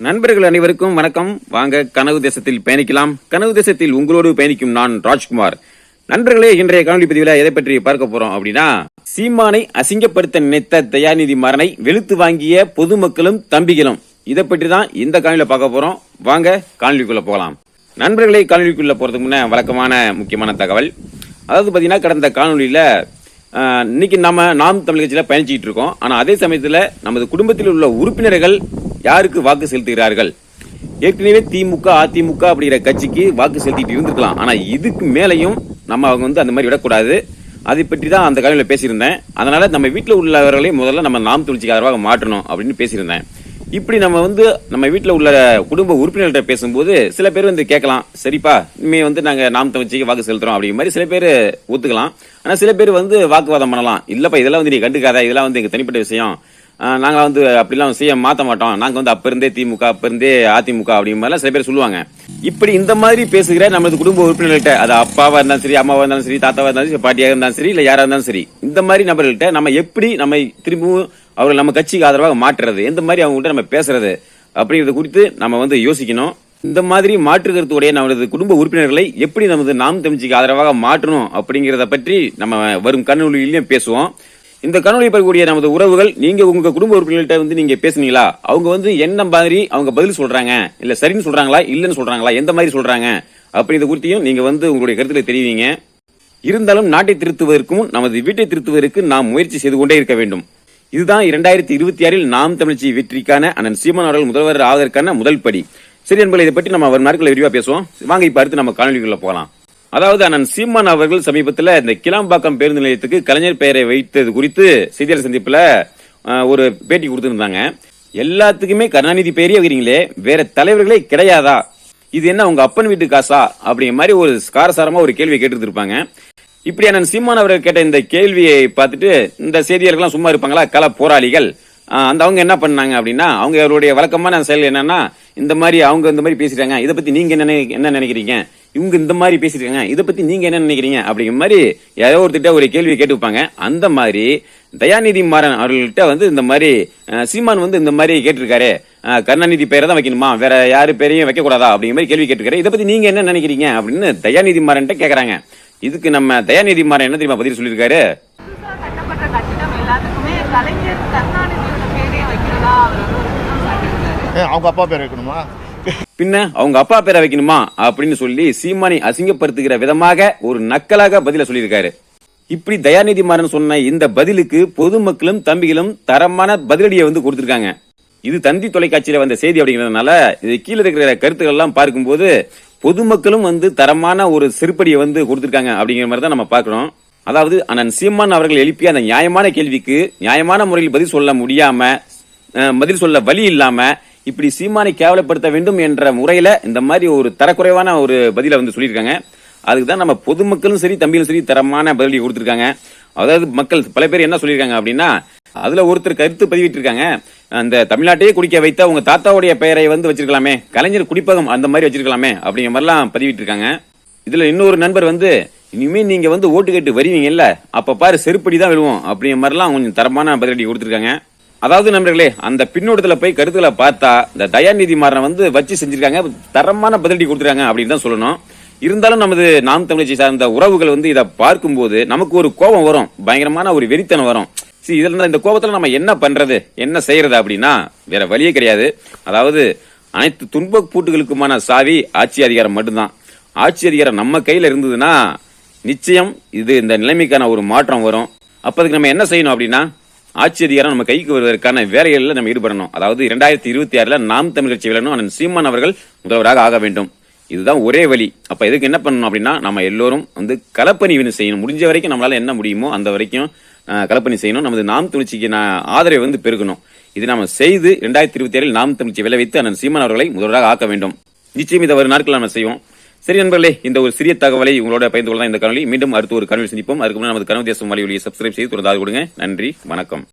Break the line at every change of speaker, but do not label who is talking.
நண்பர்கள் அனைவருக்கும் வணக்கம். வாங்க கனவு தேசத்தில் பயணிக்கலாம். கனவு தேசத்தில் உங்களோடு பயணிக்கும் நான் ராஜ்குமார். நண்பர்களே இன்றைய காணொலி பதிவில் எதை பற்றி பார்க்க போறோம் அப்படின்னா சீமானை அசிங்கப்படுத்த நினைத்த தயாநிதி மரணை வெளுத்து வாங்கிய பொதுமக்களும் தம்பிகளும். இதை பற்றி தான் இந்த காணொலியில் பார்க்க போறோம். வாங்க காணொலிக்குள்ள போகலாம். நண்பர்களை காணொலிக்குள்ள போறதுக்கு முன்ன வழக்கமான முக்கியமான தகவல். அதாவது பார்த்தீங்கன்னா கடந்த காணொலியில் இன்னைக்கு நம்ம நாம் தமிழ் கட்சியில் பயணிச்சிட்டு இருக்கோம். ஆனால் அதே சமயத்தில் நமது குடும்பத்தில் உள்ள உறுப்பினர்கள் யாருக்கு வாக்கு செலுத்துகிறார்கள்? ஏற்கனவே திமுக அதிமுக அப்படிங்கிற கட்சிக்கு வாக்கு செலுத்திட்டு இருந்திருக்கலாம். ஆனால் இதுக்கு மேலையும் நம்ம அவங்க வந்து அந்த மாதிரி விடக்கூடாது. அதை பற்றி தான் அந்த காலையில் பேசியிருந்தேன். அதனால் நம்ம வீட்டில் உள்ளவர்களையும் முதல்ல நம்ம நாம் துணிச்சிக்கு ஆதரவாக மாற்றணும் அப்படின்னு பேசியிருந்தேன். இப்படி நம்ம வந்து நம்ம வீட்டில் உள்ள குடும்ப உறுப்பினர்கள்ட்ட பேசும்போது சில பேர் வந்து கேட்கலாம் சரிப்பா இனிமே வந்து நாங்கள் நாம் தமிழ்ச்சிக்கு வாக்கு செலுத்துறோம் அப்படிங்கிற மாதிரி சில பேர் ஒத்துக்கலாம். ஆனால் சில பேர் வந்து வாக்குவாதம் பண்ணலாம். இல்லைப்பா இதெல்லாம் வந்து நீ கண்டுக்காத இதெல்லாம் வந்து எங்கள் தனிப்பட்ட விஷயம். நாங்களாம் வந்து அப்படிலாம் செய்ய மாற்ற மாட்டோம். நாங்கள் வந்து அப்ப இருந்தே திமுக அப்ப இருந்தே அதிமுக அப்படிங்கிற மாதிரிலாம் சில பேர் சொல்லுவாங்க. இப்படி இந்த மாதிரி பேசுகிற நமது குடும்ப உறுப்பினர்கள்ட்ட அது அப்பாவாக இருந்தாலும் சரி அம்மாவாக இருந்தாலும் சரி தாத்தாவாக இருந்தாலும் சரி பாட்டியாக இருந்தாலும் சரி இல்லை யாராக இருந்தாலும் சரி இந்த மாதிரி நபர்கள்ட்ட நம்ம எப்படி நம்ம திரும்பவும் அவர்கள் நம்ம கட்சிக்கு ஆதரவாக மாற்றுறது எந்த மாதிரி அவங்கள்ட்ட நம்ம பேசுறது அப்படிங்கறது குறித்து நம்ம வந்து யோசிக்கணும். இந்த மாதிரி மாற்று கருத்துடைய நமது குடும்ப உறுப்பினர்களை எப்படி நமது நாம் தமிழ்ச்சிக்கு ஆதரவாக மாற்றணும் அப்படிங்கிறத பற்றி நம்ம வரும் கண்ணொலியிலையும் பேசுவோம். இந்த கணொலி பெறக்கூடிய நமது உறவுகள் நீங்க உங்க குடும்ப உறுப்பினர்கள்ட்ட வந்து நீங்க பேசுனீங்களா? அவங்க வந்து என்ன மாதிரி அவங்க பதில் சொல்றாங்க? இல்ல சரின்னு சொல்றாங்களா? இல்லன்னு சொல்றாங்களா? எந்த மாதிரி சொல்றாங்க? அப்படிங்கிறத குறித்தையும் நீங்க வந்து உங்களுடைய கருத்துல தெரிவிங்க. இருந்தாலும் நாட்டை திருத்துவதற்கும் நமது வீட்டை திருத்துவதற்கு நாம் முயற்சி செய்து கொண்டே இருக்க வேண்டும். இதுதான் இரண்டாயிரத்தி இருபத்தி ஆறில் நாம் தமிழ்ச்சி வெற்றிக்கான அண்ணன் சீமான் அவர்கள் முதல்வர் ஆவதற்கான முதல் படி. சரி என்பதை இதை பற்றி நம்ம வரும் நாட்களில் விரிவாக பேசுவோம். வாங்க இப்போ அடுத்து நம்ம காணொலிக்குள்ள போகலாம். அதாவது அண்ணன் சீமான் அவர்கள் சமீபத்தில் இந்த கிளாம்பாக்கம் பேருந்து நிலையத்துக்கு கலைஞர் பெயரை வைத்தது குறித்து செய்தியாளர் சந்திப்புல ஒரு பேட்டி கொடுத்திருந்தாங்க. எல்லாத்துக்குமே கருணாநிதி பெயரே வைக்கிறீங்களே வேற தலைவர்களே கிடையாதா? இது என்ன உங்க அப்பன் வீட்டு காசா? அப்படிங்கிற மாதிரி ஒரு காரசாரமா ஒரு கேள்வியை கேட்டுருப்பாங்க இப்படி அண்ணன் சீமான் அவர்கள் கேட்ட இந்த கேள்வியை பார்த்துட்டு இந்த செய்தியாளர்கள்லாம் சும்மா இருப்பாங்களா? கள போராளிகள். அந்த அவங்க என்ன பண்ணாங்க அப்படின்னா அவங்க அவருடைய வழக்கமான செயல் என்னன்னா இந்த மாதிரி அவங்க இந்த மாதிரி பேசிட்டாங்க இதை பத்தி நீங்க என்ன என்ன நினைக்கிறீங்க? இவங்க இந்த மாதிரி பேசிருக்காங்க இதை பத்தி நீங்க என்ன நினைக்கிறீங்க? அப்படிங்கிற மாதிரி ஏதோ ஒருத்திட்ட ஒரு கேள்வி கேட்டு வைப்பாங்க. அந்த மாதிரி தயாநிதி மாறன் அவர்கள்ட்ட வந்து இந்த மாதிரி சீமான் வந்து இந்த மாதிரி கேட்டிருக்காரு. கருணாநிதி பேரை தான் வைக்கணுமா? வேற யாரு பேரையும் வைக்க கூடாதா அப்படிங்கிற மாதிரி கேள்வி கேட்டிருக்காரு. இதை பத்தி நீங்க என்ன நினைக்கிறீங்க? அப்படின்னு தயாநிதி மாறன்ட்ட கேக்குறாங்க. இதுக்கு நம்ம தயாநிதி மாறன் என்ன தெரியுமா பதில் சொல்லியிருக்காரு?
கட்டப்பட்ட கட்டிடம் எல்லாத்துக்குமே கலைஞர் கருணாநிதியோட பேரே வைக்கிறதா அவர் வந்து ஒரு குற்றம் சாட்டியிருக்காரு
ஏன் அவங்க அப்பா பேர் வைக்கணுமா?
பின்ன அவங்க அப்பா பேரை வைக்கணுமா? அப்படின்னு சொல்லி சீமானை அசிங்கப்படுத்துகிற விதமாக ஒரு நக்கலாக பதில சொல்லியிருக்காரு. இப்படி தயாநிதி மாறன் சொன்ன இந்த பதிலுக்கு பொதுமக்களும் தம்பிகளும் தரமான பதிலடியை வந்து கொடுத்திருக்காங்க. இது தந்தி தொலைக்காட்சியில வந்த செய்தி அப்படிங்கிறதுனால இது கீழே இருக்கிற கருத்துக்கள் எல்லாம் பார்க்கும்போது பொதுமக்களும் வந்து தரமான ஒரு செருப்படியை வந்து கொடுத்திருக்காங்க அப்படிங்கிற மாதிரி தான் நம்ம பார்க்கிறோம் அதாவது அண்ணன் சீமான் அவர்கள் எழுப்பிய அந்த நியாயமான கேள்விக்கு நியாயமான முறையில் பதில் சொல்ல முடியாம பதில் சொல்ல வழி இல்லாம இப்படி சீமானை கேவலப்படுத்த வேண்டும் என்ற முறையில இந்த மாதிரி ஒரு தரக்குறைவான ஒரு பதில வந்து சொல்லியிருக்காங்க. அதுக்கு தான் நம்ம பொதுமக்களும் சரி தம்பியும் சரி தரமான பதிலடி கொடுத்துருக்காங்க. அதாவது மக்கள் பல பேர் என்ன சொல்லியிருக்காங்க அப்படின்னா அதுல ஒருத்தர் கருத்து பதிவிட்டிருக்காங்க. அந்த தமிழ்நாட்டையே குடிக்க வைத்த உங்க தாத்தாவுடைய பெயரை வந்து வச்சிருக்கலாமே கலைஞர் குடிப்பகம் அந்த மாதிரி வச்சிருக்கலாமே அப்படிங்கிற மாதிரிலாம் பதிவிட்டிருக்காங்க. இதுல இன்னொரு நண்பர் வந்து இனிமே நீங்க வந்து ஓட்டு கேட்டு வருவீங்கல்ல அப்ப பாரு செருப்படி தான் விழுவோம் அப்படிங்கிற மாதிரிலாம் கொஞ்சம் தரமான பதிலடி கொடுத்துருக்காங்க. அதாவது நண்பர்களே அந்த பின்னோட்டத்துல போய் கருத்துக்களை பார்த்தா இந்த தயாநிதி மாறனை வந்து வச்சு செஞ்சிருக்காங்க தரமான பதிலடி கொடுத்துருக்காங்க அப்படின்னு தான் சொல்லணும். இருந்தாலும் நமது நாம் தமிழச்சி சார்ந்த உறவுகள் வந்து இதை பார்க்கும்போது நமக்கு ஒரு கோபம் வரும் பயங்கரமான ஒரு வெறித்தனம் வரும். சரி இதில் இந்த கோபத்தில் நம்ம என்ன பண்ணுறது என்ன செய்யறது அப்படின்னா வேற வழியே கிடையாது. அதாவது அனைத்து துன்ப பூட்டுகளுக்குமான சாவி ஆட்சி அதிகாரம் மட்டும்தான். ஆட்சி அதிகாரம் நம்ம கையில் இருந்ததுன்னா நிச்சயம் இது இந்த நிலைமைக்கான ஒரு மாற்றம் வரும். அப்போ அதுக்கு நம்ம என்ன செய்யணும் அப்படின்னா ஆட்சி அதிகாரம் நம்ம கைக்கு வருவதற்கான வேலைகளில் நம்ம ஈடுபடணும். அதாவது இரண்டாயிரத்தி இருபத்தி ஆறுல நாம் தமிழ் கட்சி விளணும் அண்ணன் சீமான் அவர்கள் முதல்வராக ஆக வேண்டும். இதுதான் ஒரே வழி. அப்ப இதுக்கு என்ன பண்ணணும் அப்படின்னா நம்ம எல்லோரும் வந்து களப்பணி வினை செய்யணும். முடிஞ்ச வரைக்கும் நம்மளால என்ன முடியுமோ அந்த வரைக்கும் கலப்பணி களப்பணி செய்யணும். நமது நாம் தமிழ்ச்சிக்கு நான் ஆதரவை வந்து பெருகணும். இது நாம செய்து இரண்டாயிரத்தி இருபத்தி ஏழில் நாம் தமிழ்ச்சி விளைவித்து அண்ணன் சீமான் அவர்களை முதல்வராக ஆக்க வேண்டும். நிச்சயம் இதை ஒரு நாட்கள் நம்ம செய்வோம். சரி நண்பர்களே இந்த ஒரு சிறிய தகவலை உங்களோட பகிர்ந்து கொள்ளலாம். இந்த காணொலி மீண்டும் அடுத்த ஒரு கனவில் சந்திப்போம். அதுக்கு முன்னாடி நமது கனவு தேசம் வலையொலியை சப்ஸ்கிரைப் செய்து தொடர்ந்து கொடுங்க. நன்றி வணக்கம்.